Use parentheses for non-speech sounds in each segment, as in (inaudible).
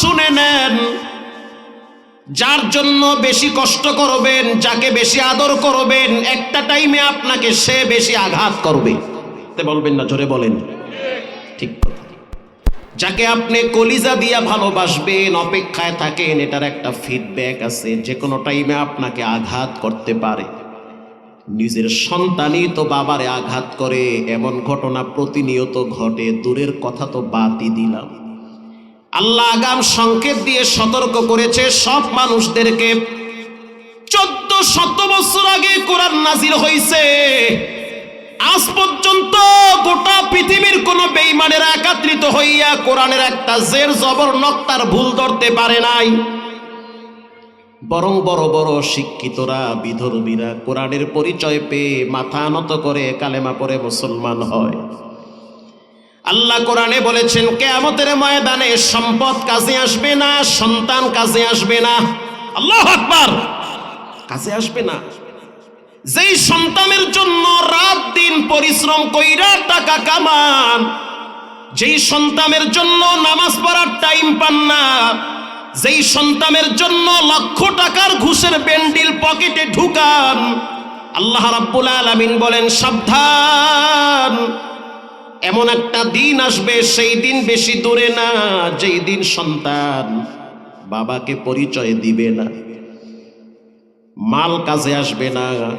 শুনে নেন। যার জন্য বেশি কষ্ট করবেন, যাকে বেশি আদর করবেন, একটা টাইমে আপনাকে সে বেশি আঘাত করবে। বলবেন না, জোরে বলেন। ঠিক যাকে আপনি কলিজা দিয়া ভালোবাসবেন, অপেক্ষায় থাকেন, এটার একটা ফিডব্যাক আছে, যে কোনো টাইমে আপনাকে আঘাত করতে পারে। নিজের সন্তানই তো বাবারে আঘাত করে, এমন ঘটনা প্রতিনিয়ত ঘটে, দূরের কথা তো বাদই দিলাম। আল্লাহ আগাম সংকেত দিয়ে সতর্ক করেছে, সব মানুষদেরকে। চোদ্দ শত বছর আগে কোরআন নাজির হয়েছে আজ পর্যন্ত গোটা পৃথিবীর কোন বেইমানের একাত্রিত হইয়া কোরআনের একটা জের জবর নক্তার ভুল ধরতে পারে নাই। বরং বড় বড় শিক্ষিতরা, বিধর্মীরা কোরআনের পরিচয় পেয়ে মাথা নত করে কালেমা পরে মুসলমান হয়। আল্লাহ কোরআনে বলেছেন, কেয়ামতের ময়দানে সম্পদ কাজে আসবে না, সন্তান কাজে আসবে না। আল্লাহ আকবার! কাজে আসবে না। যেই সন্তানের জন্য রাত দিন পরিশ্রম কইরা টাকা কামান, যেই সন্তানের জন্য নামাজ পড়ার টাইম পান না, যেই সন্তানের জন্য লক্ষ টাকার ঘুষের বেন্ডিল পকেটে ঢুকান, আল্লাহ রাব্বুল আলামিন বলেন, সাবধান। এমন একটা দিন আসবে, সেই দিন বেশি দূরে না, যেই দিন সন্তান বাবাকে পরিচয় দিবে না। মাল কাজে আসবে না,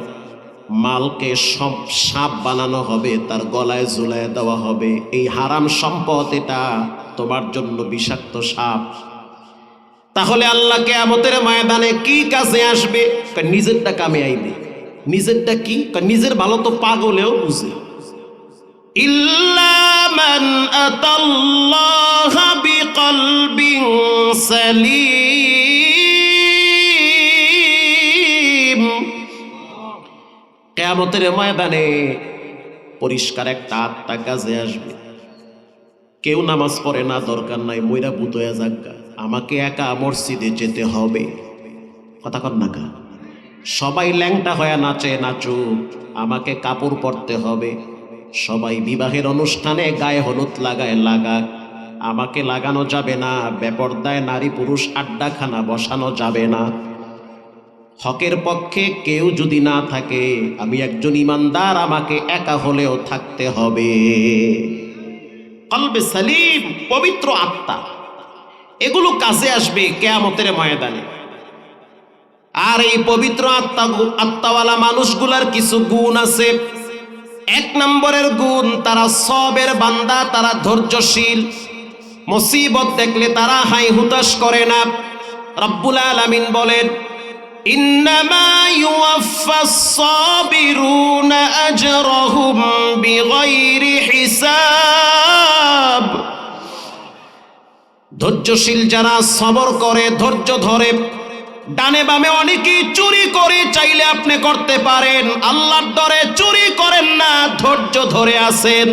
মালকে সব সাপ বানানো হবে, তার গলায় ঝুলায় দেওয়া হবে। এই হারাম সম্পদ এটা, তোমার জন্য বিষাক্ত সাপ। তাহলে আল্লাহকে আমাদের ময়দানে কি কাজে আসবে? নিজেরটা কামে আইবে। নিজেরটা কি নিজের ভালো তো পাগলেও বুঝে। কেয়ামতের ময়দানে পরিষ্কার একটা আত্মা কাজে আসবে। কেউ নামাজ পড়ে না, দরকার নাই ময়রা ভূত হয়ে যাজ্ঞা আমাকে একা মসজিদে যেতে হবে। কথা কর না সবাই ল্যাংটা হয়ে নাচে নাচুক, আমাকে কাপড় পরতে হবে। সবাই বিবাহের অনুষ্ঠানে গায়ে হলুদ লাগায় লাগাক। আমাকে লাগানো যাবে না, বেপর্দায় নারী পুরুষ আড্ডাখানা বসানো যাবে না। হকের পক্ষে কেউ যদি না থাকে, আমি একজন ইমানদার, আমাকে একা হলেও থাকতে হবে। কলবে সালিম, পবিত্র আত্মা। এগুলো কাজে আসবে কেয়ামতের ময়দানে। আর এই পবিত্র আত্মা আত্মাওয়ালা মানুষগুলার কিছু গুণ আছে। এক নম্বরের গুণ তারা সবের বান্দা, তারা ধৈর্যশীল। মুসিবত দেখলে তারা হাই হুতাশ করে না। রব্বুল আলামিন বলেন ধৈর্যশীল যারা সবর করে, ধৈর্য ধরে ডানে বামে অনেকেই চুরি করে চাইলে আপনি করতে পারেন। আল্লাহর ডরে চুরি করেন না, ধৈর্য ধরে আছেন।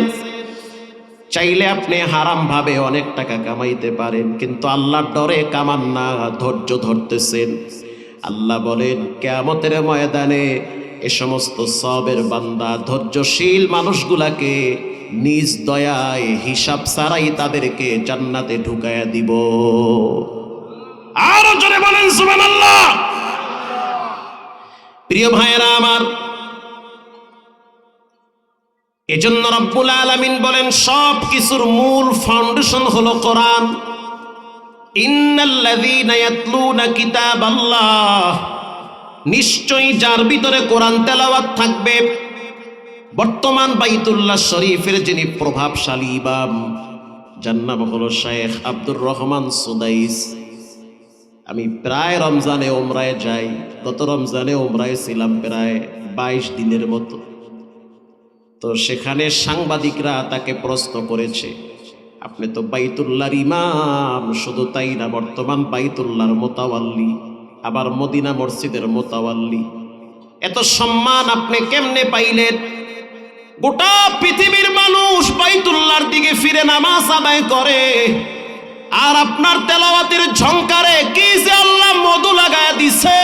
চাইলে আপনি হারাম ভাবে অনেক টাকা কামাইতে পারেন, কিন্তু আল্লাহর ডরে কামান না, ধৈর্য ধরতেছেন। আল্লাহ বলেন, কেয়ামতের ময়দানে এ সমস্ত সবের বান্দা ধৈর্যশীল মানুষগুলাকে নিজ দয়ায় হিসাব ছাড়াই তাদেরকে জান্নাতে ঢুকায়া দিব। আরও জোরে বলেন, সুবহানাল্লাহ। প্রিয় ভাইয়েরা আমার, এজন্য রব্বুল আলামিন বলেন সব কিছুর মূল ফাউন্ডেশন হলো কোরআন। নিশ্চয়ই যার ভিতরে কোরআন তেলাওয়াত থাকবে, বর্তমান বাইতুল্লাহ শরীফের যিনি প্রভাবশালী ইমাম, যার নাম হলো শেখ আব্দুর রহমান সুদাইস। আমি প্রায় রমজানে ওমরায় যাই, গত রমজানে ওমরায় ছিলাম প্রায় বাইশ দিনের মতো। তো সেখানে সাংবাদিকরা তাকে প্রশ্ন করেছে, আপনি তো বাইতুল্লাহর ইমাম, শুধু তাই না, বর্তমান বাইতুল্লাহর মোতাওয়াল্লি, আবার মদিনা মসজিদের মোতাওয়াল্লি। এত সম্মান আপনি কেমনে পাইলেন? গোটা পৃথিবীর মানুষ বাইতুল্লাহর দিকে ফিরে নামাজ আদায় করে। আর আপনার তেলাওয়াতের ঝংকারে কি যে আল্লাহ মধু লাগায় দিছে?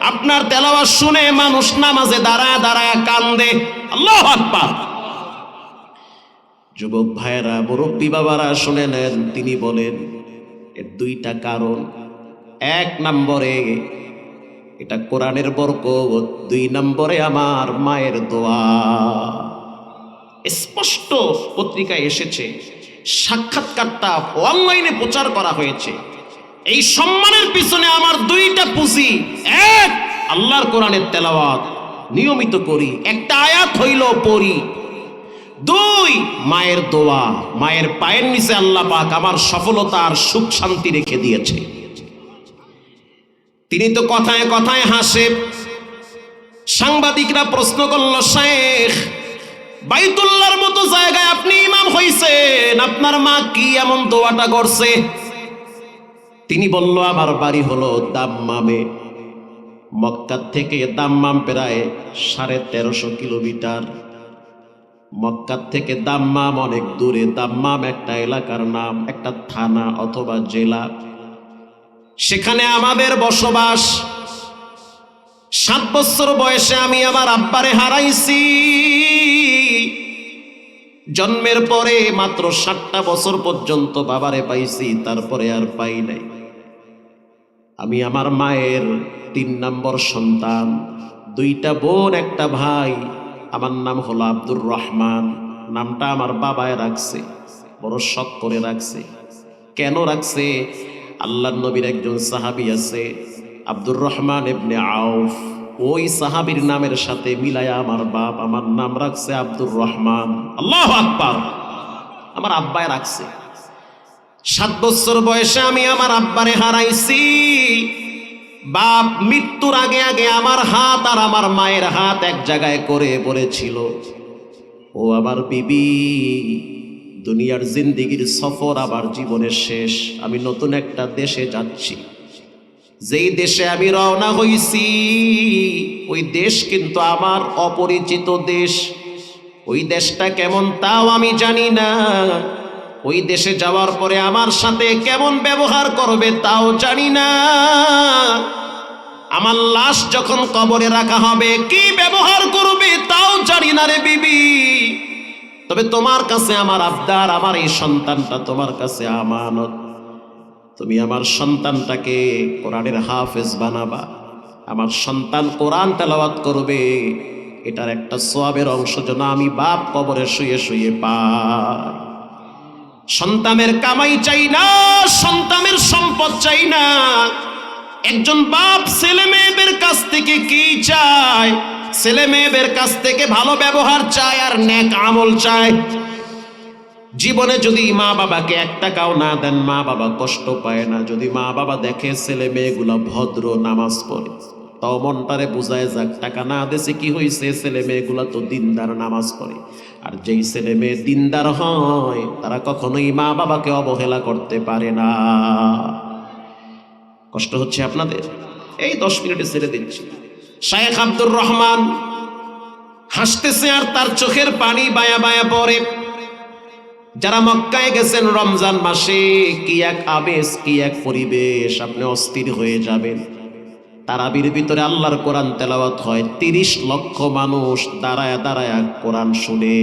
আপনার তেলাওয়াত শুনে মানুষ নামাজে দাঁড়ায় দাঁড়ায় কান্দে। আল্লাহ আকবার। যুবক ভাইয়েরা, মুরব্বী বাবারা শুনে নেন তিনি বলেন, এর দুইটা কারণ। এক নম্বরে, এটা কোরআনের বরকত। দুই নম্বরে, আমার মায়ের দোয়া। স্পষ্ট পত্রিকায় এসেছে সাক্ষাৎকারটা অনলাইনে প্রচার করা হয়েছে। এই সম্মানের পিছনে আমার দুইটা পুঁজি। এক, আল্লাহর কোরআনের তেলাওয়াত। নিয়মিত করি। একটা আয়াত হইল পড়ি। দুই, মায়ের দোয়া। মায়ের পায়ের নিচে আল্লাহ পাক আমার সফলতা আর সুখ শান্তি রেখে দিয়েছে। তিনি তো কথায় কথায় হাসে। সাংবাদিকরা প্রশ্ন করল শেখ বাইতুল্লাহর মতো জায়গায় আপনি ইমাম হইছেন, আপনার মা কি এমন দোয়াটা করছে? তিনি বলল, আমার বাড়ি হলো দাম্মামে। মক্কার থেকে দাম্মাম প্রায় সাড়ে তেরোশো কিলোমিটার। মক্কার থেকে দাম্মাম অনেক দূরে। দাম্মাম একটা এলাকার নাম, একটা থানা অথবা জেলা। সেখানে আমাদের বসবাস। সাত বছর বয়সে আমি আমার আব্বারে হারাইছি। জন্মের পরে মাত্র সাতটা বছর পর্যন্ত বাবারে পাইছি, তারপরে আর পাই নাই। আমি আমার মায়ের তিন নম্বর সন্তান, দুইটা বোন, একটা ভাই, আমার নাম হলো আব্দুর রহমান। নামটা আমার বাবায় রাখছে, বড় শখ করে রাখছে। কেন রাখছে? আল্লাহ নবীর একজন সাহাবি আছে, আব্দুর রহমান এবনে আউফ। ওই সাহাবীর নামের সাথে মিলায়া আমার বাপ আমার নাম রাখছে আব্দুর রহমান। আল্লাহ আকবার। আমার আব্বায় রাখছে। সাত বছর বয়সে আমি আমার আব্বারে হারাইছি। বাপ মৃত্যুর আগে আগে আমার হাত আর আমার মায়ের হাত এক জায়গায় করে পড়েছিল ও আমার বিবি, দুনিয়ার জিন্দিগির সফর আবার জীবনের শেষ। আমি নতুন একটা দেশে যাচ্ছি। যেই দেশে আমি রওনা হইছি, ওই দেশ কিন্তু আমার অপরিচিত দেশ। ওই দেশটা কেমন তাও আমি জানি না। ওই দেশে যাওয়ার পরে আমার সাথে কেমন ব্যবহার করবে তাও জানি না। আমার লাশ যখন কবরে রাখা হবে, কি ব্যবহার করবে তাও জানি না রে বিবি। তবে তোমার কাছে আমার আবদার, আমার এই সন্তানটা তোমার কাছে আমানত। তুমি আমার সন্তানটাকে কোরআনের হাফেজ বানাবা। আমার সন্তান কোরআন তেলাওয়াত করবে। এটার একটা সোয়াবের অংশ যেন আমি বাপ কবরে শুয়ে শুয়ে পাই। সন্তানের কামাই চাই না, সন্তানের সম্পদ চাই না। একজন বাপ ছেলে মেয়েদের কাছ থেকে কি চায়? ছেলে মেয়েদের কাছ থেকে ভালো ব্যবহার চায় আর নেক আমল চায়। জীবনে যদি মা বাবাকে এক টাকাও না দেন, মা বাবা কষ্ট পায় না। যদি মা বাবা দেখে ছেলে মেয়েগুলো ভদ্র, নামাজ পড়ে, তাও মনটারে বুঝায় যাক, টাকা না দেশে কি হয়েছে ছেলে মেয়েগুলো তো দিনদার নামাজ পড়ে। আর যেই ছেলে মেয়ে দিনদার হয়, তারা কখনোই মা বাবাকে অবহেলা করতে পারে না। কষ্ট হচ্ছে আপনাদের? এই দশ মিনিটে ছেড়ে দিচ্ছি। শায়েখ আব্দুর রহমান হাসতেছে আর তার চোখের পানি বায়া বায়া পড়ে। যারা মক্কায় গেছেন রমজান মাসে, কি এক আবেশ, কি এক পরিবেশ, আপনি অস্থির হয়ে যাবেন। তারাবির ভিতরে আল্লাহর কোরআন তেলাওয়াত হয়, তিরিশ লক্ষ মানুষ দাঁড়ায় দাঁড়ায় কোরআন শুনে।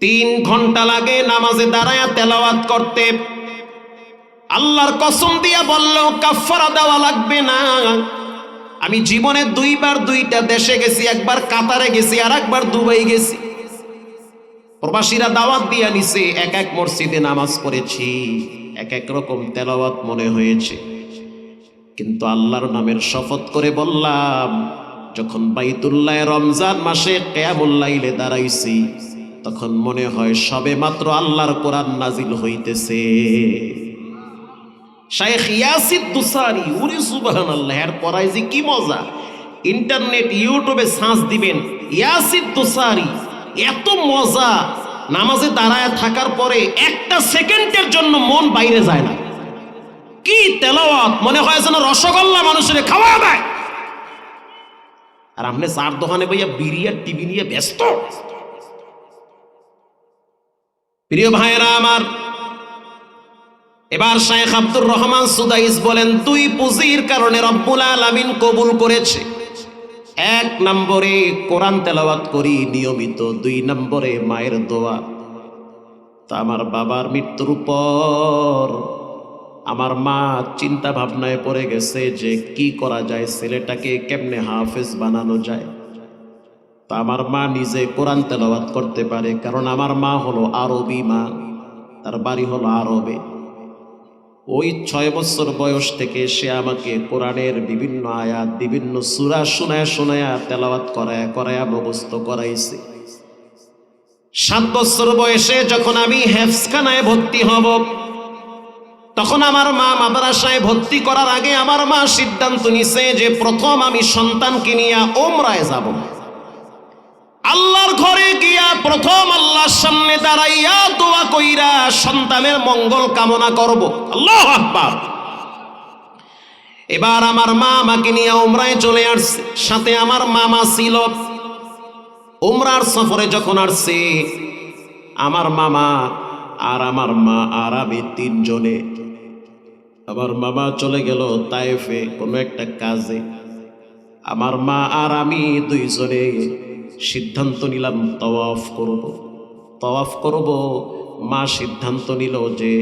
তিন ঘণ্টা লাগে নামাজে দাঁড়ায় তেলাওয়াত করতে। আল্লাহর কসম দিয়া বলল কাফারা দেওয়া লাগবে না। আমি জীবনে দুইবার দুইটা দেশে গেছি, একবার কাতারে গেছি আর একবার দুবাই গেছি। প্রবাসীরা দাওয়াত দিয়া নিছে, এক এক মসজিদে নামাজ পড়েছি, এক এক রকম তেলাওয়াত মনে হয়েছে। কিন্তু আল্লাহর নামের শপথ করে বললাম, যখন বাইতুল্লাহ রমজান মাসে কেয়ামুল্লাইলে দাঁড়াইছি, তখন মনে হয় সবে মাত্র আল্লাহর কোরআন নাজিল হইতেছে। শায়েখ ইয়াসিদ দুসারি উরি সুবহানাল্লাহ এর পড়াই যে কি মজা, ইন্টারনেট, ইউটিউবে সার্চ দিবেন ইয়াসিদ দুসারি এত মজা নামাজে দাঁড়ায় থাকার পরে একটা সেকেন্ডের জন্য মন বাইরে যায় না। কি তেলাওয়াত? মনে হয় যেন রসগোল্লা মানুষের খাওয়া দেয়। আর আপনি চার দোকানে ভাইয়া বিরিয়ার টিভি নিয়ে ব্যস্ত। প্রিয় ভাইয়েরা আমার, এবার শায়েখ আব্দুর রহমান সুদাইস বলেন, তুই পুঁজির কারণে রব্বুল আলামিন কবুল করেছে। এক নম্বরে কোরআন তেলাওয়াত করি, নিয়মিত। দুই নম্বরে মায়ের দোয়া। তা আমার বাবার মৃত্যুর পর আমার মা চিন্তা ভাবনায় পড়ে গেছে যে কি করা যায়, ছেলেটাকে কেমনে হাফেজ বানানো যায়। তা আমার মা নিজে কোরআন তেলাওয়াত করতে পারে, কারণ আমার মা হলো আরবি মা, তার বাড়ি হলো আরবে। ওই ছয় বছর বয়স থেকে সে আমাকে কোরআনের বিভিন্ন আয়াত, বিভিন্ন সুরা শোনায় শোনায়া তেলাওয়াত করায়, করায়া মুখস্থ করাইছে। সাত বছর বয়সে যখন আমি হেফসখানায় ভর্তি হব, তখন আমার মা মাদ্রাসায় ভর্তি করার আগে আমার মা সিদ্ধান্ত নিছে যে প্রথম আমি সন্তানকে নিয়ে ওমরায় যাব। আল্লাহর ঘরে গিয়া প্রথম আল্লাহর সামনে দাঁড়াইয়া দোয়া কইরা সন্তানের মঙ্গল কামনা করব। আল্লাহ আকবার। এবার আমার মা আমাকে নিয়ে ওমরায় চলে আসছে। সাথে আমার মামা ছিল। উমরার সফরে যখন আসছে, আমার মামা আর আমার মা আর আমি তিনজনে। আমার মামা চলে গেল তাইফে কোনো একটা কাজে। আমার মা আর আমি দুইজনে সিদ্ধান্ত নিলাম, তওয়াফ করব। তওয়াফ করব মা সিদ্ধান্ত নিল যে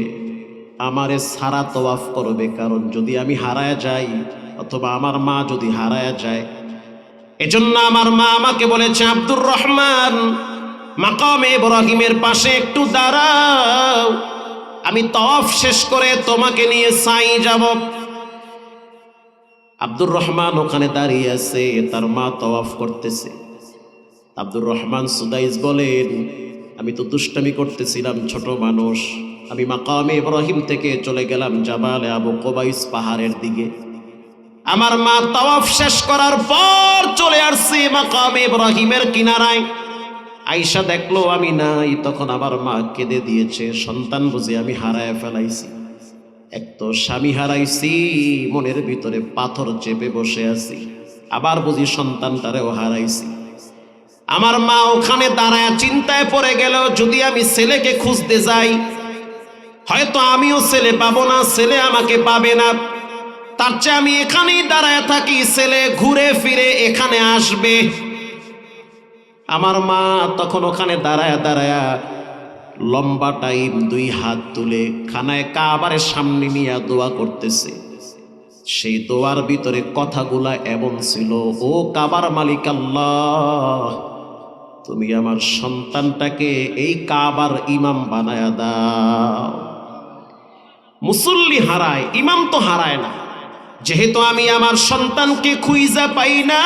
আমারে সারা তওয়াফ করবে, কারণ যদি আমি হারায় যাই অথবা আমার মা যদি হারায় যায়, এজন্য আমার মা আমাকে বলেছে, আব্দুর রহমান, মাকামে ইব্রাহিমের পাশে একটু দাঁড়াও। আমি তফ শেষ করে তোমাকে নিয়ে সাই যাব। আব্দুর রহমান ওখানে দাঁড়িয়ে আছে, তার মা তওয়াফ করতেছে। আব্দুর রহমান সুদাইজ বলেন, আমি তো দুষ্টামি করতেছিলাম ছোট মানুষ। আমি মাকামে ইব্রাহিম থেকে চলে গেলাম জাবালে আবু কোবাইস পাহাড়ের দিকে। আমার মা তাওয়াফ শেষ করার পর চলে আসছি মাকামে ইব্রাহিমের কিনারায়। আইসা দেখল, আমি নাই। তখন আমার মা কেঁদে দিয়েছে। সন্তান বুঝে আমি হারায় ফেলাইছি। এক তো স্বামী হারাইছি, মনের ভিতরে পাথর চেপে বসে আছি। আবার বুঝি সন্তানটারেও হারাইছি। আমার মা ওখানে দাঁড়ায় চিন্তায় পড়ে গেল, যদি আমি ছেলেকে খুঁজতে যাই, হয়তো আমিও ছেলে পাবো না, ছেলে আমাকে পাবে না। তার চেয়ে আমি এখানেই দাঁড়ায় থাকি, ছেলে ঘুরে ফিরে এখানে আসবে। আমার মা তখন ওখানে দাঁড়ায় দাঁড়ায় লম্বা টাইম দুই হাত তুলে খানায় কাবারের সামনে নিয়ে দোয়া করতেছে। সেই দোয়ার ভিতরে কথাগুলা এমন ছিল, ও কাবার মালিক আল্লাহ তুমি আমার সন্তানটাকে এই কাবার ইমাম বানায়া দাও। মুসল্লি হারায়, ইমাম তো হারায় না। যেহেতু আমি আমার সন্তানকে খুইজা পাই না,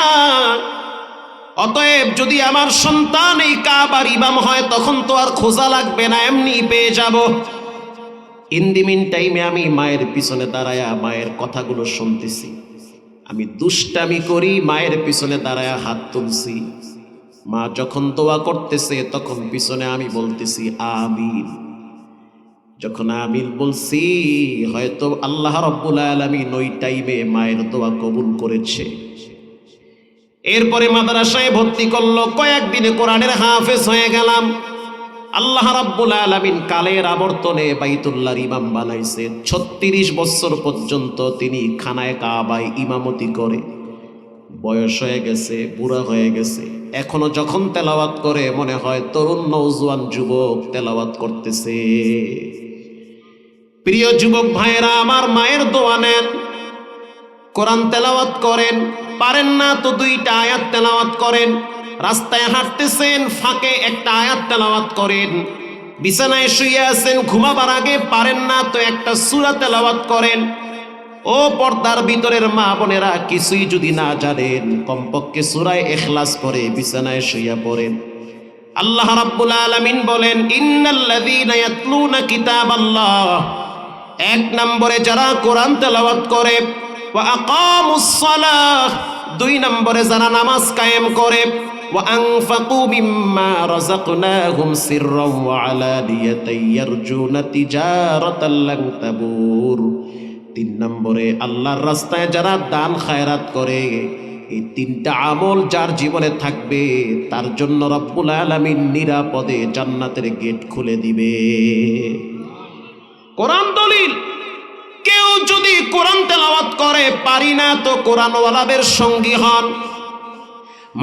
অতএব যদি আমার সন্তান এই কাবার ইমাম হয়, তখন তো আর খোঁজা লাগবে না, এমনি পেয়ে যাব। ইন দি মিন টাইমে আমি মায়ের পিছনে দাঁড়ায়া মায়ের কথাগুলো শুনতেছি। আমি দুষ্টামি করি, মায়ের পিছনে দাঁড়ায়া হাত তুলছি। মা যখন দোয়া করতেছে, তখন পিছনে আমি বলতেছি, আমিন। যখন আমিন বলছি, হয়তো আল্লাহ রব্বুল আলমিন ওই টাইমে মায়ের দোয়া কবুল করেছে। এরপরে মাদ্রাসায় ভর্তি করল, কয়েকদিনে কোরআনের হাফেজ হয়ে গেলাম। আল্লাহ রাব্বুল আলামিন কালের আবর্তনে বাইতুল্লাহর ইমাম বানাইছে। ছত্রিশ বছর পর্যন্ত তিনি খানায় কাবায় ইমামতি করে। বয়স হয়ে গেছে, বুড়া হয়ে গেছে। এখনও যখন তেলাওয়াত করে, মনে হয় তরুণ নৌজওয়ান যুবক তেলাওয়াত করতেছে। প্রিয় যুবক ভাইয়েরা, আমার মায়ের দোয়া নেন। কোরআন তেলাওয়াত করেন। পারেন না তো দুইটা আয়াত তেলাওয়াত করেন। রাস্তায় হাঁটতেছেন, ফাঁকে একটা আয়াত তেলাওয়াত করেন। বিছানায় শুয়ে আছেন, ঘুমাবার আগে পারেন না তো একটা সূরা তেলাওয়াত করেন। ও পর্দার ভিতরের মা বোনেরা, কিছুই যদি না জানেন কমপক্ষে সূরায় ইখলাস করে বিছানায় শুয়ে পড়েন আল্লাহ রাব্বুল আলামিন বলেন, ইন্নাল্লাযীনা ইয়াতলুনা কিতাবাল্লাহ। এক নম্বরে যারা কোরআন তেলাওয়াত করে, ওয়া আকামুস সালাহ। দুই নম্বরে যারা নামাজ কায়েম করে, ওয়া আনফাকু মিম্মা রাযাকনাহুম সিররাও ওয়া আলানিয়াতান ইয়ারজুনা তিজারাতাল লান তাবুর। তিন নম্বরে, আল্লাহর রাস্তায় যারা দান খায়রাত করে, এই তিনটা আমল যার জীবনে থাকবে, তার জন্য রব্বুল আলামিন নিরাপদে জান্নাতের গেট খুলে দিবে। কোরআন দলিল, কেউ যদি কোরআন তেলাওয়াত করে, পারি না তো কোরআনওয়ালাদের সঙ্গী হন।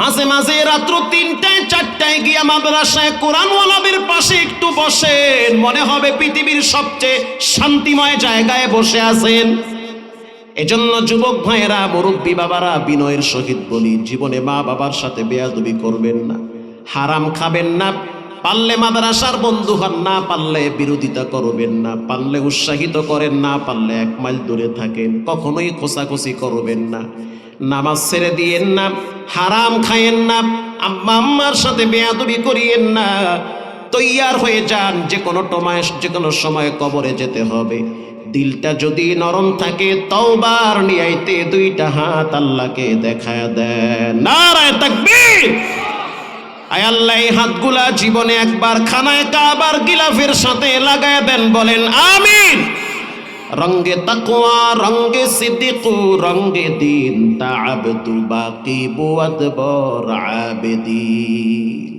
মাঝে মাঝে রাত্র তিনটায় চারটায় গিয়া মাদ্রাসায় কোরআনওয়ালাদের পাশে একটু বসেন। মনে হবে পৃথিবীর সবচেয়ে শান্তিময় জায়গায় বসে আছেন। এজন্য যুবক ভাইয়েরা, মুরব্বী বাবারা, বিনয়ের সহিত বলি, জীবনে মা বাবার সাথে বেয়াদবি করবেন না। হারাম খাবেন না, পারলে মাদ্রাসার বন্ধু হন, না পারলে বিরোধিতা করবেন না, পারলে উৎসাহিত করেন, না পারলে এক মাইল দূরে থাকেন, কখনোই খোসাখুসি করবেন না। নামাজ ছেড়ে দিয়েন না, হারাম খায়েন না, আম্মা আম্মার সাথে বেয়াদবি করিয়েন না, তৈয়ার হয়ে যান, যে কোনো টমায় যে কোনো সময় কবরে যেতে হবে। দিলটা যদি নরম থাকে, তওবার নিয়াইতে দুইটা হাত আল্লাহকে দেখায় দেন। নারায় তাকবীর! আয় আল্লাহ, এই হাতগুলা জীবনে একবার খানায় কাবার গিলাফের সাথে লাগায় দেন, বলেন আমিন। রঙ্গে তাকওয়া, রঙ্গে সিদ্দিকু, রঙ্গে দিন তাআবদু বাকি বুয়াদ আবেদিন।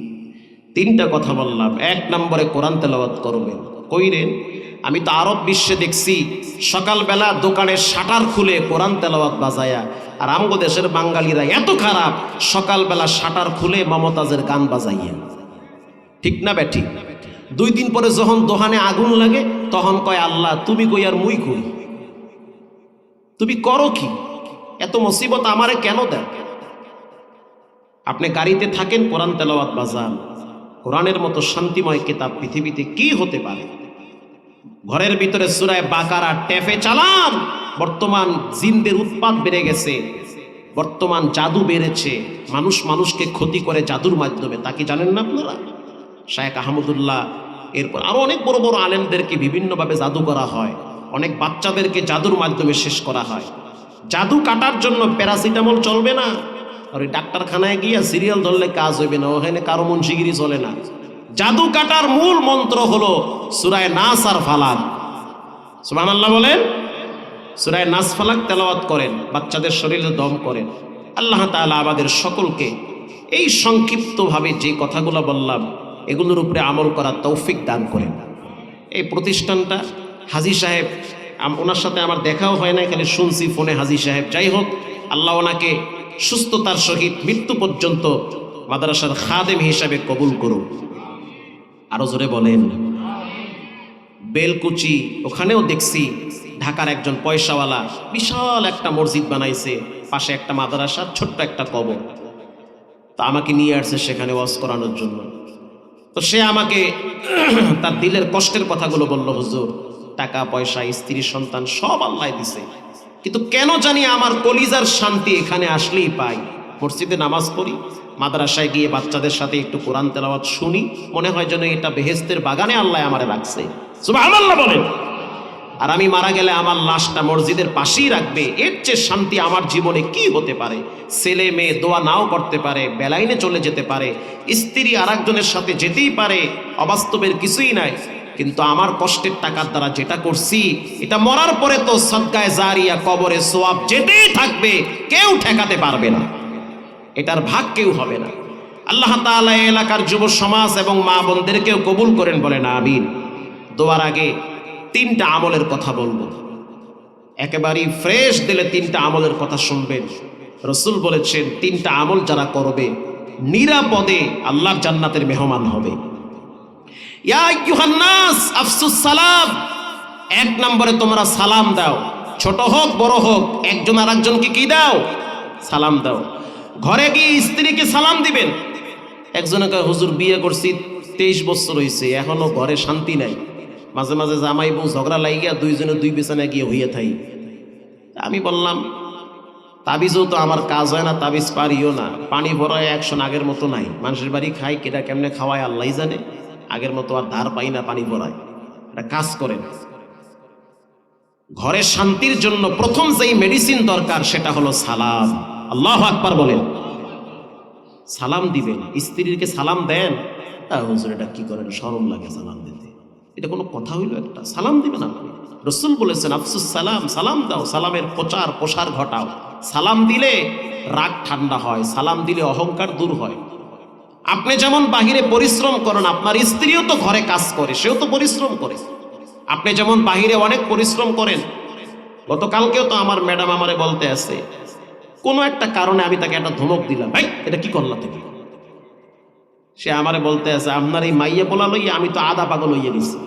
তিনটা কথা বললাম। এক নম্বরে কোরআন তেলাওয়াত করবেন। কইরেন আমি তো আরব বিশ্বে দেখছি, সকালবেলা দোকানের শাটার খুলে কোরআন তেলাওয়াত বাজায়া, আর আমগো দেশের বাঙালিরা এত খারাপ, সকালবেলা শাটার খুলে মমতাজের গান বাজাইয়া। ঠিক না ব্যাঠি দুই দিন পরে যখন দোহানে আগুন লাগে, তখন কয়, আল্লাহ, তুমি কই আর মুই কই? তুমি করো কি? এত মুসিবত আমারে কেন দেয় আপনি গাড়িতে থাকেন, কোরআন তেলাওয়াত বাজান। কোরআনের মতো শান্তিময় কিতাব পৃথিবীতে কি হতে পারে? ঘরের ভিতরে সুরায় বাকারা টেফে চালান, বর্তমান জিনদের উৎপাদ বেড়ে গেছে, বর্তমান জাদু বেড়েছে, মানুষ মানুষকে ক্ষতি করে জাদুর মাধ্যমে। তা কি জানেন না আপনারা? শায়েক আহমদুল্লাহ এরপর আরও অনেক বড় বড় আলেমদেরকে বিভিন্নভাবে জাদু করা হয়। অনেক বাচ্চাদেরকে জাদুর মাধ্যমে শেষ করা হয়। জাদু কাটার জন্য প্যারাসিটামল চলবে না। আর ওই ডাক্তারখানায় গিয়ে সিরিয়াল ধরলে কাজ হইবে না। ওখানে কারও মনসিগিরি চলে না। জাদু কাটার মূল মন্ত্র হলো সুরায় নাস আর ফালাক। সুবাহ আল্লাহ বলেন, সুরায় নাস ফালাক তেলাওয়াত করেন, বাচ্চাদের শরীরে দম করেন। আল্লাহ তাআলা আমাদের সকলকে এই সংক্ষিপ্তভাবে যে কথাগুলো বললাম এগুলোর উপরে আমল করার তৌফিক দান করেন। এই প্রতিষ্ঠানটা হাজি সাহেব ওনার সাথে আমার দেখাও হয় না খালি শুনছি ফোনে হাজি সাহেব। যাই হোক, আল্লাহ ওনাকে সুস্থতার সহিত মৃত্যু পর্যন্ত মাদ্রাসার খাদেম হিসাবে কবুল করুন আরও জোরে বলেন, বেলকুচি, ওখানেও দেখছি ঢাকার একজন পয়সাওয়ালা বিশাল একটা মসজিদ বানাইছে, পাশে একটা মাদ্রাসা, ছোট্ট একটা কবর। তা আমাকে নিয়ে আসছে সেখানে ওয়াজ করানোর জন্য। তো সে আমাকে (clears throat) তার দিলের কষ্টের কথাগুলো বলল, হুজুর, টাকা, পয়সা, স্ত্রী, সন্তান সব আল্লাহ দিছে। কিন্তু কেন জানি আমার কলিজার শান্তি এখানে আসলেই পাই। মসজিদে নামাজ পড়ি, মাদ্রাসায় গিয়ে বাচ্চাদের সাথে একটু কোরআন তেলাওয়াত শুনি, মনে হয় যেন এটা বেহেস্তের বাগানে আল্লাহ আমারে রাখছে। সুবহানাল্লাহ বলেন। আর আমি মারা গেলে আমার লাশটা মসজিদের পাশেই রাখবে। এর চেয়ে শান্তি আমার জীবনে কি হতে পারে? ছেলে, মেয়ে দোয়া নাও করতে পারে, বেলাইনে চলে যেতে পারে, স্ত্রী আর সাথে যেতেই পারে, অবাস্তবের কিছুই নাই। কিন্তু আমার কষ্টের টাকার দ্বারা যেটা করছি, এটা মরার পরে তো সদগায় জারিয়া, কবরে সোয়াব যেতেই থাকবে, কেউ ঠেকাতে পারবে না। এটার ভাগ কেউ হবে না। আল্লাহ এই এলাকার যুব সমাজ এবং মা বোনদেরকেও কবুল করেন বলেন, আমিন। দোয়ার আগে তিনটা আমলের কথা বলব। একেবারেই ফ্রেশ দিলে তিনটা আমলের কথা শুনবেন। রসুল বলেছেন, তিনটা আমল যারা করবে, নিরাপদে আল্লাহর জান্নাতের মেহমান হবে। আফসুস সালাম। এক নম্বরে তোমরা সালাম দাও। ছোট হোক, বড় হোক, একজন আর একজনকে কি দাও? সালাম দাও। ঘরে গিয়ে স্ত্রীকে সালাম দিবেন। একজনকে, হুজুর, বিয়ে করছি, তেইশ বছর হয়েছে এখনও ঘরে শান্তি নাই। মাঝে মাঝে জামাই বউ ঝগড়া লাগিয়া দুইজনে দুই বিছানায় গিয়ে হইয়া থাই। আমি বললাম, তাবিজও তো আমার কাজ হয় না, তাবিজ পারিও না। পানি ভরায় একশন আগের মতো নাই। মানুষের বাড়ি খাই কেটা কেমনে খাওয়ায় আল্লাহ জানে। আগের মতো আর ধার পাই না পানি ভরায়। এটা কাজ করেন। ঘরে শান্তির জন্য প্রথম যেই মেডিসিন দরকার, সেটা হলো সালাম। আল্লাহ আকবার বলেন। সালাম দিবেন। স্ত্রীকে সালাম দেন। তা হুজুর, এটা কি করেন? সরম লাগে সালাম দিতে। এটা কোনো কথা হইল একটা? সালাম দিবেন আপনি রসুল বলেছেন, আফসুস সালাম সালাম দাও, সালামের প্রচার, প্রসার ঘটাও। সালাম দিলে রাগ ঠান্ডা হয়, সালাম দিলে অহংকার দূর হয়। আপনি যেমন বাহিরে পরিশ্রম করেন, আপনার স্ত্রীও তো ঘরে কাজ করে, সেও তো পরিশ্রম করে। আপনি যেমন বাহিরে অনেক পরিশ্রম করেন, গতকালকেও তো আমার ম্যাডাম আমারে বলতে আছে, কোনো একটা কারণে আমি তাকে একটা ধমক দিলাম। ভাই এটা কি করলা তুমি? সে আমারে বলতে আছে, আপনার এই মাইয়া পোলা লইয়া আমি তো আধা পাগল হইয়া গেছি।